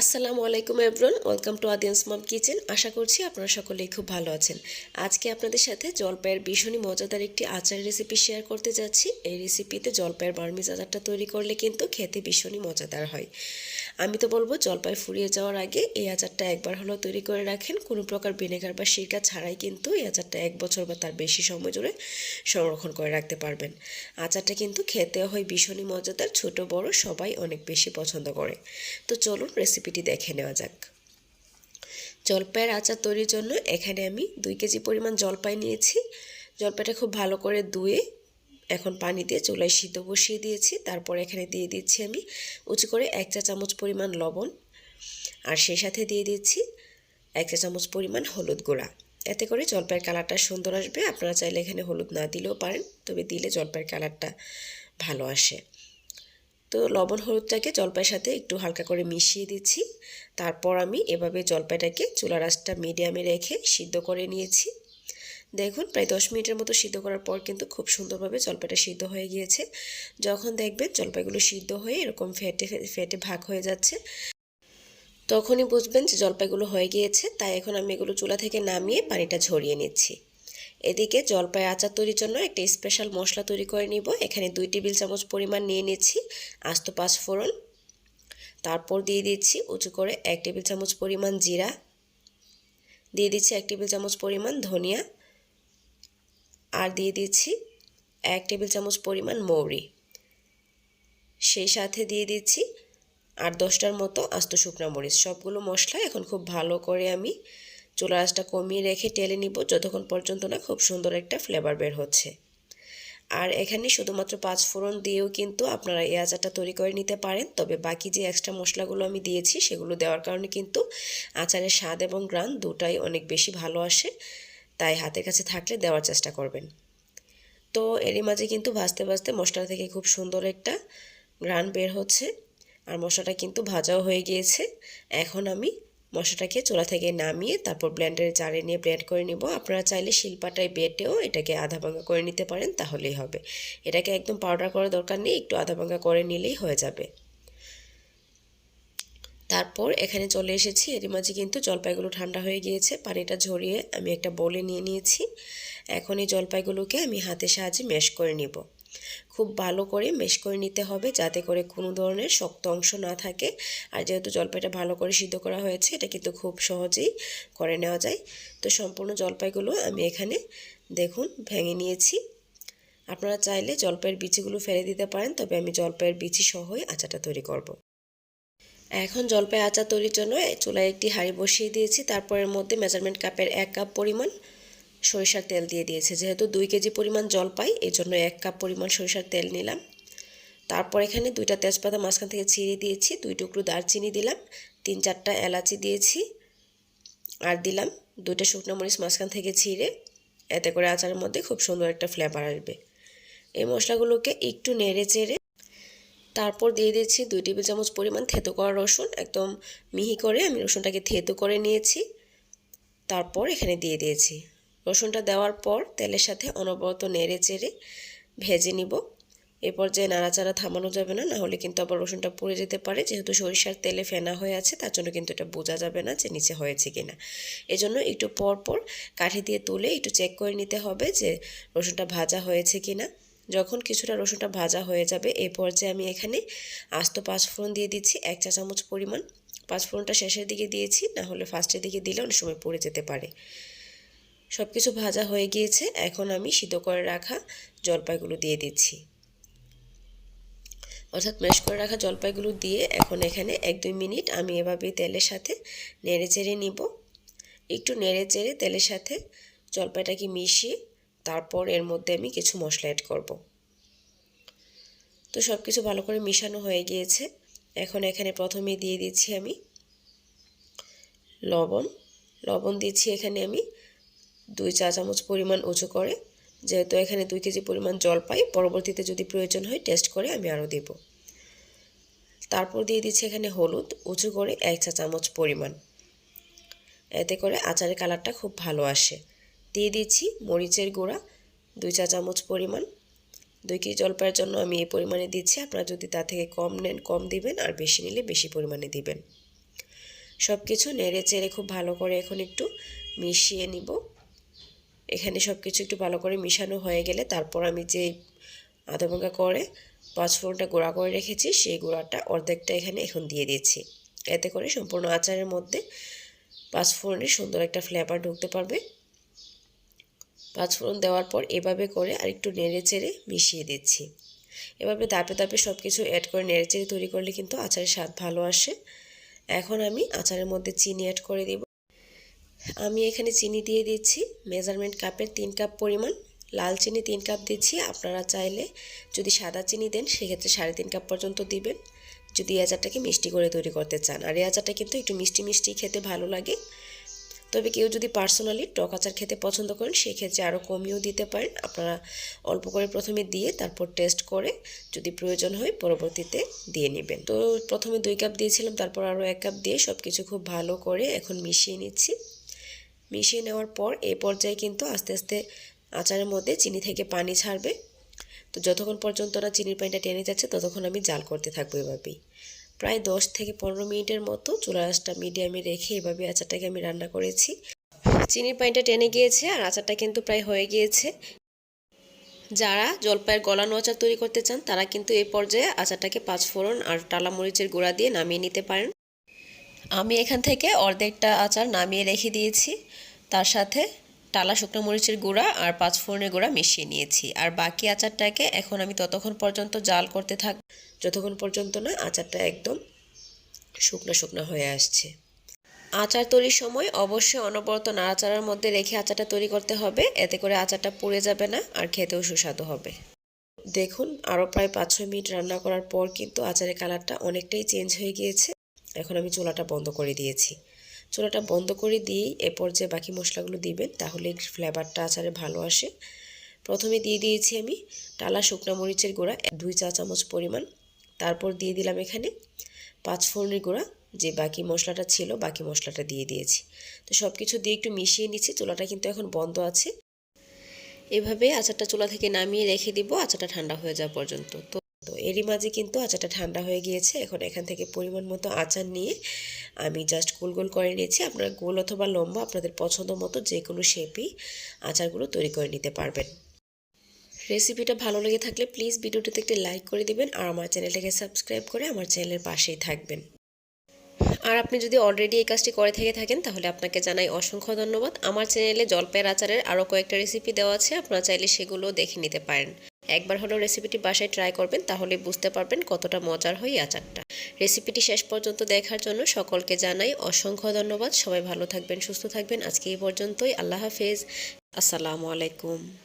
আসসালামু আলাইকুম everyone welcome to Adiyan's mom kitchen. আশা করছি আপনারা সকলেই খুব ভালো আছেন। আজকে আপনাদের সাথে জলপাইয়ের ভীষণই মজাদার একটি আচার রেসিপি শেয়ার করতে যাচ্ছি। এই রেসিপিতে জলপাইয়ের বার্মিজ আচারটা তৈরি করলে কিন্তু খেতে ভীষণই মজাদার হয়। আমি তো বলব, জলপাই ফুরিয়ে যাওয়ার আগে এই আচারটা একবার হলেও তৈরি করে রাখেন। কোনো প্রকার ভিনেগার বা সিরকা ছাড়াই কিন্তু এই আচারটা এক বছর বা তার বেশি সময় জুড়ে সংরক্ষণ করে রাখতে পারবেন। আচারটা কিন্তু খেতে হয় ভীষণই মজাদার, ছোট বড় সবাই অনেক বেশি পছন্দ করে। তো চলুন রেসিপিটি দেখে নেওয়া যাক। জলপাইয়ের আচার তৈরির জন্য এখানে আমি দুই কেজি পরিমাণ জলপাই নিয়েছি। জলপাইটা খুব ভালো করে ধুয়ে এখন পানি দিয়ে চুলায় সিদ্ধ বসিয়ে দিয়েছি। তারপর এখানে দিয়ে দিচ্ছি আমি উঁচু করে এক চা চামচ পরিমাণ লবণ আর সেই সাথে দিয়ে দিচ্ছি এক চা চামচ পরিমাণ হলুদ গুঁড়া। এতে করে জলপাইয়ের কালারটা সুন্দর আসবে। আপনারা চাইলে এখানে হলুদ না দিলেও পারেন, তবে দিলে জলপাইয়ের কালারটা ভালো আসে। তো লবণ হলুদটাকে জলপাইয়ের সাথে একটু হালকা করে মিশিয়ে দিচ্ছি। তারপর আমি এভাবে জলপাইটাকে চুলা রাসটা মিডিয়ামে রেখে সিদ্ধ করে নিয়েছি। দেখুন, প্রায় দশ মিনিটের মতো সিদ্ধ করার পর কিন্তু খুব সুন্দরভাবে জলপাইটা সিদ্ধ হয়ে গিয়েছে। যখন দেখবেন জলপাইগুলো সিদ্ধ হয়ে এরকম ফেটে ফেটে ভাগ হয়ে যাচ্ছে, তখনই বুঝবেন যে জলপাইগুলো হয়ে গিয়েছে। তাই এখন আমি এগুলো চুলা থেকে নামিয়ে পানিটা ঝরিয়ে নিচ্ছি। এদিকে জলপাই আচার তৈরির জন্য একটা স্পেশাল মশলা তৈরি করে নিব। এখানে দুই টেবিল চামচ পরিমাণ নিয়ে নিচ্ছি আস্ত পাঁচ ফোড়ন তারপর দিয়ে দিচ্ছি উঁচু করে এক টেবিল চামচ পরিমাণ জিরা। দিয়ে দিচ্ছি এক টেবিল চামচ পরিমাণ ধনিয়া। আর দিয়ে দিচ্ছি এক টেবিল চামচ পরিমাণ মৌরি। সেই সাথে দিয়ে দিচ্ছি আর দশটার মতো আস্ত শুকনা মরিচ। সবগুলো মশলা এখন খুব ভালো করে আমি চুলা আঁচটা কমিয়ে রেখে টেলে নিব, যতক্ষণ পর্যন্ত না খুব সুন্দর একটা ফ্লেভার বের হচ্ছে। আর এখানে শুধুমাত্র পাঁচ ফোড়ন দিয়েও কিন্তু আপনারা এই আচারটা তৈরি করে নিতে পারেন, তবে বাকি যে এক্সট্রা মশলাগুলো আমি দিয়েছি, সেগুলো দেওয়ার কারণে কিন্তু আচারের স্বাদ এবং গ্রান দুটাই অনেক বেশি ভালো আসে, তাই হাতের কাছে থাকলে দেওয়ার চেষ্টা করবেন। তো এরই মাঝে কিন্তু ভাজতে ভাজতে মশলা থেকে খুব সুন্দর একটা গ্রান বের হচ্ছে, আর মশলাটা কিন্তু ভাজাও হয়ে গিয়েছে। এখন আমি মশলাটাকে চোলা থেকে নামিয়ে তারপর ব্লেন্ডারে জারে নিয়ে ব্লেন্ড করে নিব। আপনারা চাইলে শিলপাটায় বেটেও এটাকে আধা ভাঙা করে নিতে পারেন, তাহলেই হবে। এটাকে একদম পাউডার করার দরকার নেই, একটু আধা ভাঙা করে নিলেই হয়ে যাবে। তারপর এখানে চলে এসেছি। এরই মাঝে কিন্তু জলপাইগুলো ঠান্ডা হয়ে গিয়েছে, পানিটা ঝরিয়ে আমি একটা বলে নিয়ে নিয়েছি। এখন এই জলপাইগুলোকে আমি হাতের সাহায্যে মেশ করে নিব। খুব ভালো করে মেশ করে নিতে হবে যাতে করে কোনো ধরনের শক্ত অংশ না থাকে। আর যেহেতু জলপাইটা ভালো করে সিদ্ধ করা হয়েছে, এটা কিন্তু খুব সহজেই করে নেওয়া যায়। তো সম্পূর্ণ জলপাইগুলো আমি এখানে দেখুন ভেঙে নিয়েছি। আপনারা চাইলে জলপাইয়ের বিচিগুলো ফেলে দিতে পারেন, তবে আমি জলপাইয়ের বিচি সহই আচারটা তৈরি করব। এখন জলপাই আচার তৈরির জন্য চুলায় একটি হাঁড়ি বসিয়ে দিয়েছি। তারপরের মধ্যে মেজারমেন্ট কাপের এক কাপ পরিমাণ সরিষার তেল দিয়ে দিয়েছে। যেহেতু দুই কেজি পরিমাণ জল পাই এই জন্য এক কাপ পরিমাণ সরিষার তেল নিলাম। তারপর এখানে দুইটা তেজপাতা মাঝখান থেকে ছিঁড়ে দিয়েছি, দুই টুকরো দারচিনি দিলাম, তিন চারটা এলাচি দিয়েছি আর দিলাম দুইটা শুকনো মরিচ মাঝখান থেকে ছিঁড়ে, এতে করে আচারের মধ্যে খুব সুন্দর একটা ফ্লেভার আসবে। এই মশলাগুলোকে একটু নেড়ে চেড়ে তারপর দিয়ে দিয়েছি দুই টেবিল চামচ পরিমাণ থেতো করা রসুন, একদম মিহি করে আমি রসুনটাকে থেতো করে নিয়েছি। তারপর এখানে দিয়ে দিয়েছি। রসুনটা দেওয়ার পর তেলের সাথে অনবরত নেড়ে চেড়ে ভেজে নিব। এ পর্যায়ে নাড়াচাড়া থামানো যাবে না নাহলে কিন্তু আবার রসুনটা পুড়ে যেতে পারে। যেহেতু সরিষার তেলে ফেনা হয়ে আছে, তার জন্য কিন্তু এটা বোঝা যাবে না যে নিচে হয়েছে কিনা। এজন্য একটু পর পর কাঠি দিয়ে তুলে একটু চেক করে নিতে হবে যে রসুনটা ভাজা হয়েছে কিনা। যখন কিছুটা রসুনটা ভাজা হয়ে যাবে এই পর্যায়ে আমি এখানে আস্ত পাঁচফোড়ন দিয়ে দিচ্ছি, এক চা চামচ পরিমাণ। পাঁচফোড়নটা শেষের দিকে দিয়েছি, না হলে ফার্স্টের দিকে দিলে অনেক সময় পড়ে যেতে পারে। সব কিছু ভাজা হয়ে গিয়েছে, এখন আমি সিদ্ধ করে রাখা জলপাইগুলো দিয়ে দিচ্ছি। অর্থাৎ ম্যাশ করে রাখা জলপাইগুলো দিয়ে এখন এখানে এক দুই মিনিট আমি এভাবে তেলের সাথে নেড়ে চেড়ে নিব। একটু নেড়ে চেড়ে তেলের সাথে জলপাইটাকে মিশিয়ে তারপর এর মধ্যে আমি কিছু মশলা অ্যাড করব। তো সব কিছু ভালো করে মিশানো হয়ে গিয়েছে। এখন এখানে প্রথমে দিয়ে দিচ্ছি আমি লবণ। লবণ দিচ্ছি এখানে আমি দুই চা চামচ পরিমাণ উঁচু করে। যেহেতু এখানে দুই কেজি পরিমাণ জল পাই, পরবর্তীতে যদি প্রয়োজন হয় টেস্ট করে আমি আরও দেব। তারপর দিয়ে দিচ্ছি এখানে হলুদ, উঁচু করে এক চা চামচ পরিমাণ। এতে করে আচারের কালারটা খুব ভালো আসে। দিয়ে দিচ্ছি মরিচের গুঁড়া, দুই চা চামচ পরিমাণ। দুই কেজি জলপাইয়ের জন্য আমি এই পরিমাণে দিচ্ছি, আপনারা যদি তা থেকে কম নেন, কম দিবেন, আর বেশি নিলে বেশি পরিমাণে দিবেন। সব কিছু নেড়ে চেড়ে খুব ভালো করে এখন একটু মিশিয়ে নিব। এখানে সব কিছু একটু ভালো করে মিশানো হয়ে গেলে তারপর আমি যে আধা ভাঙা করে পাঁচফোড়নটা গুঁড়া করে রেখেছি, সেই গুঁড়াটা অর্ধেকটা এখানে এখন দিয়ে দিয়েছি। এতে করে সম্পূর্ণ আচারের মধ্যে পাঁচফোড়নের সুন্দর একটা ফ্লেভার ঢুকতে পারবে। পাঁচফোড়ন দেওয়ার পর এভাবে করে আরেকটু নেড়ে চেড়ে মিশিয়ে দিচ্ছি। এভাবে দাপে দাপে সব কিছু অ্যাড করে নেড়ে চেড়ে তৈরি করলে কিন্তু আচারের স্বাদ ভালো আসে। এখন আমি আচারের মধ্যে চিনি অ্যাড করে দিব। আমি এখানে চিনি দিয়ে দিচ্ছি। মেজারমেন্ট কাপের তিন কাপ পরিমাণ। লাল চিনি তিন কাপ দিচ্ছি। আপনারা চাইলে যদি সাদা চিনি দেন, সেক্ষেত্রে সাড়ে তিন কাপ পর্যন্ত দিবেন। যদি এই আচারটাকে মিষ্টি করে তৈরি করতে চান। আর এই আচারটা কিন্তু একটু মিষ্টি মিষ্টি খেতে ভালো লাগে। তবে কেউ যদি পার্সোনালি টক আচার খেতে পছন্দ করেন, সেক্ষেত্রে আরও কমিয়েও দিতে পারেন। আপনারা অল্প করে প্রথমে দিয়ে তারপর টেস্ট করে যদি প্রয়োজন হয়, পরবর্তীতে দিয়ে নেবেন। তো প্রথমে দুই কাপ দিয়েছিলাম, তারপর আরও এক কাপ দিয়ে সব কিছু খুব ভালো করে এখন মিশিয়ে নিচ্ছি। মিশিয়ে নেওয়ার পর এই পর্যায়ে কিন্তু আস্তে আস্তে আচারের মধ্যে চিনি থেকে পানি ছাড়বে। তো যতক্ষণ পর্যন্ত না চিনির পানিটা টেনে যাচ্ছে, ততক্ষণ আমি জাল করতে থাকব এভাবেই। প্রায় দশ থেকে পনেরো মিনিটের মতো চুলা আঁচটা মিডিয়ামে রেখে এভাবে আচারটাকে আমি রান্না করেছি। চিনির পানিটা টেনে গিয়েছে আর আচারটা কিন্তু প্রায় হয়ে গিয়েছে। যারা জলপাইয়ের গলানো আচার তৈরি করতে চান, তারা কিন্তু এই পর্যায়ে আচারটাকে পাঁচ ফোড়ন আর টালা মরিচের গুঁড়া দিয়ে নামিয়ে নিতে পারেন। আমি এখান থেকে অর্ধেকটা আচার নামিয়ে রেখে দিয়েছি। তার সাথে টালা শুকনো মরিচের গুঁড়া আর পাঁচ ফোড়নের গুঁড়া মিশিয়ে নিয়েছি। আর বাকি আচারটাকে এখন আমি ততক্ষণ পর্যন্ত জাল করতে থাক যতক্ষণ পর্যন্ত না আচারটা একদম শুকনো শুকনো হয়ে আসছে। আচার তৈরির সময় অবশ্যই অনবরত নাড়াচাড়ার মধ্যে রেখে আচারটা তৈরি করতে হবে। এতে করে আচারটা পুড়ে যাবে না আর খেতেও সুস্বাদু হবে। দেখুন, আরও প্রায় পাঁচ ছয় মিনিট রান্না করার পর কিন্তু আচারের কালারটা অনেকটাই চেঞ্জ হয়ে গিয়েছে। এখন আমি চুলাটা বন্ধ করে দিয়েছি। চুলাটা বন্ধ করে দিয়েই এরপর যে বাকি মশলাগুলো দিবেন, তাহলে ফ্লেভারটা আচারে ভালো আসে। প্রথমে দিয়ে দিয়েছি আমি টালা শুকনা মরিচের গুঁড়া, দুই চা চামচ পরিমাণ। তারপর দিয়ে দিলাম এখানে পাঁচ ফোড়নের গুঁড়া, যে বাকি মশলাটা ছিল, বাকি মশলাটা দিয়ে দিয়েছি। তো সব কিছু দিয়ে একটু মিশিয়ে নিচ্ছি, চুলাটা কিন্তু এখন বন্ধ আছে। এভাবে আচারটা চুলা থেকে নামিয়ে রেখে দিব, আচারটা ঠান্ডা হয়ে যাওয়া পর্যন্ত। তো তো এরই মাঝে কিন্তু আচারটা ঠান্ডা হয়ে গিয়েছে। এখন এখান থেকে পরিমাণ মতো আচার নিয়ে আমি জাস্ট গোল গোল করে নিয়েছি। আপনারা গোল অথবা লম্বা আপনাদের পছন্দ মতো যে কোনো শেপেই আচারগুলো তৈরি করে নিতে পারবেন। রেসিপিটা ভালো লেগে থাকলে প্লিজ ভিডিওটিতে একটি লাইক করে দিবেন আর আমার চ্যানেলটাকে সাবস্ক্রাইব করে আমার চ্যানেলের পাশেই থাকবেন। আর আপনি যদি অলরেডি এই কাজটি করে থেকে থাকেন তাহলে আপনাকে জানাই অসংখ্য ধন্যবাদ। আমার চ্যানেলে জলপাইয়ের আচারের আরও কয়েকটা রেসিপি দেওয়া আছে, আপনারা চাইলে সেগুলো দেখে নিতে পারেন। একবার হলেও রেসিপিটি বাসায় ট্রাই করবেন, তাহলে বুঝতে পারবেন কতটা মজার হয় আচারটা। রেসিপিটি শেষ পর্যন্ত দেখার জন্য সকলকে জানাই অসংখ্য ধন্যবাদ। সবাই ভালো থাকবেন, সুস্থ থাকবেন। আজকে এই পর্যন্তই। আল্লাহ হাফেজ। আসসালামু আলাইকুম।